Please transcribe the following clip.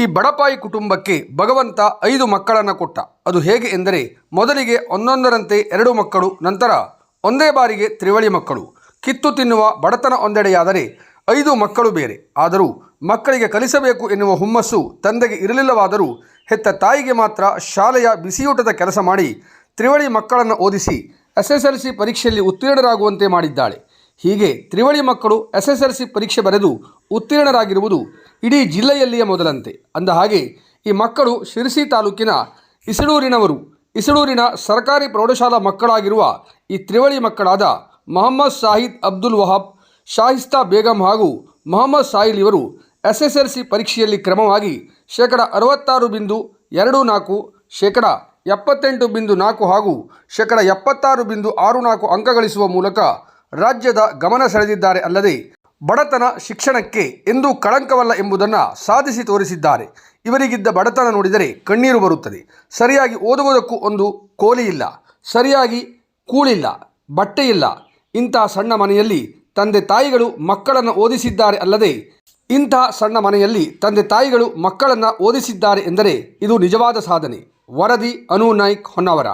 ಈ ಬಡಪಾಯಿ ಕುಟುಂಬಕ್ಕೆ ಭಗವಂತ ಐದು ಮಕ್ಕಳನ್ನು ಕೊಟ್ಟ. ಅದು ಹೇಗೆ ಎಂದರೆ, ಮೊದಲಿಗೆ ಒಂದೊಂದರಂತೆ ಎರಡು ಮಕ್ಕಳು, ನಂತರ ಒಂದೇ ಬಾರಿಗೆ ತ್ರಿವಳಿ ಮಕ್ಕಳು. ಕಿತ್ತು ತಿನ್ನುವ ಬಡತನ ಒಂದೆಡೆಯಾದರೆ ಐದು ಮಕ್ಕಳು ಬೇರೆ. ಆದರೂ ಮಕ್ಕಳಿಗೆ ಕಲಿಸಬೇಕು ಎನ್ನುವ ಹುಮ್ಮಸ್ಸು ತಂದೆಗೆ ಇರಲಿಲ್ಲವಾದರೂ ಹೆತ್ತ ತಾಯಿಗೆ ಮಾತ್ರ ಶಾಲೆಯ ಬಿಸಿಯೂಟದ ಕೆಲಸ ಮಾಡಿ ತ್ರಿವಳಿ ಮಕ್ಕಳನ್ನು ಓದಿಸಿ ಎಸ್ ಎಸ್ ಎಲ್ ಸಿ ಪರೀಕ್ಷೆಯಲ್ಲಿ ಉತ್ತೀರ್ಣರಾಗುವಂತೆ ಮಾಡಿದ್ದಾಳೆ. ಹೀಗೆ ತ್ರಿವಳಿ ಮಕ್ಕಳು ಎಸ್ ಎಸ್ ಎಲ್ ಸಿ ಪರೀಕ್ಷೆ ಬರೆದು ಉತ್ತೀರ್ಣರಾಗಿರುವುದು ಇಡೀ ಜಿಲ್ಲೆಯಲ್ಲಿಯೇ ಮೊದಲಂತೆ. ಅಂದ ಹಾಗೆ ಈ ಮಕ್ಕಳು ಶಿರಸಿ ತಾಲೂಕಿನ ಇಸಳೂರಿನವರು ಇಸಳೂರಿನ ಸರ್ಕಾರಿ ಪ್ರೌಢಶಾಲಾ ಮಕ್ಕಳಾಗಿರುವ ಈ ತ್ರಿವಳಿ ಮಕ್ಕಳಾದ ಮೊಹಮ್ಮದ್ ಸಾಹಿದ್ ಅಬ್ದುಲ್ ವಹಾಬ್, ಶಾಹಿಸ್ತಾ ಬೇಗಂ ಹಾಗೂ ಮೊಹಮ್ಮದ್ ಸಾಹಿಲ್ ಇವರು ಎಸ್ ಎಸ್ ಎಲ್ ಸಿ ಪರೀಕ್ಷೆಯಲ್ಲಿ ಕ್ರಮವಾಗಿ ಶೇಕಡ ಅರವತ್ತಾರು ಬಿಂದು ಎರಡು ನಾಲ್ಕು, ಶೇಕಡ ಎಪ್ಪತ್ತೆಂಟು ಬಿಂದು ನಾಲ್ಕು ಹಾಗೂ ಶೇಕಡ ಎಪ್ಪತ್ತಾರು ಬಿಂದು ಆರು ನಾಲ್ಕು ಅಂಕ ಗಳಿಸುವ ಮೂಲಕ ರಾಜ್ಯದ ಗಮನ ಸೆಳೆದಿದ್ದಾರೆ ಅಲ್ಲದೆ ಬಡತನ ಶಿಕ್ಷಣಕ್ಕೆ ಎಂದೂ ಕಳಂಕವಲ್ಲ ಎಂಬುದನ್ನು ಸಾಧಿಸಿ ತೋರಿಸಿದ್ದಾರೆ. ಇವರಿಗಿದ್ದ ಬಡತನ ನೋಡಿದರೆ ಕಣ್ಣೀರು ಬರುತ್ತದೆ. ಸರಿಯಾಗಿ ಓದುವುದಕ್ಕೂ ಒಂದು ಕೋಲಿ ಇಲ್ಲ. ಸರಿಯಾಗಿ ಕೂಳಿಲ್ಲ. ಬಟ್ಟೆ ಇಲ್ಲ. ಇಂತಹ ಸಣ್ಣ ಮನೆಯಲ್ಲಿ ತಂದೆ ತಾಯಿಗಳು ಮಕ್ಕಳನ್ನು ಓದಿಸಿದ್ದಾರೆ ಅಲ್ಲದೆ ಇಂತಹ ಸಣ್ಣ ಮನೆಯಲ್ಲಿ ತಂದೆ ತಾಯಿಗಳು ಮಕ್ಕಳನ್ನು ಓದಿಸಿದ್ದಾರೆ ಎಂದರೆ ಇದು ನಿಜವಾದ ಸಾಧನೆ. ವರದಿ ಅನು ನಾಯ್ಕ್ ಹೊನ್ನಾವರ.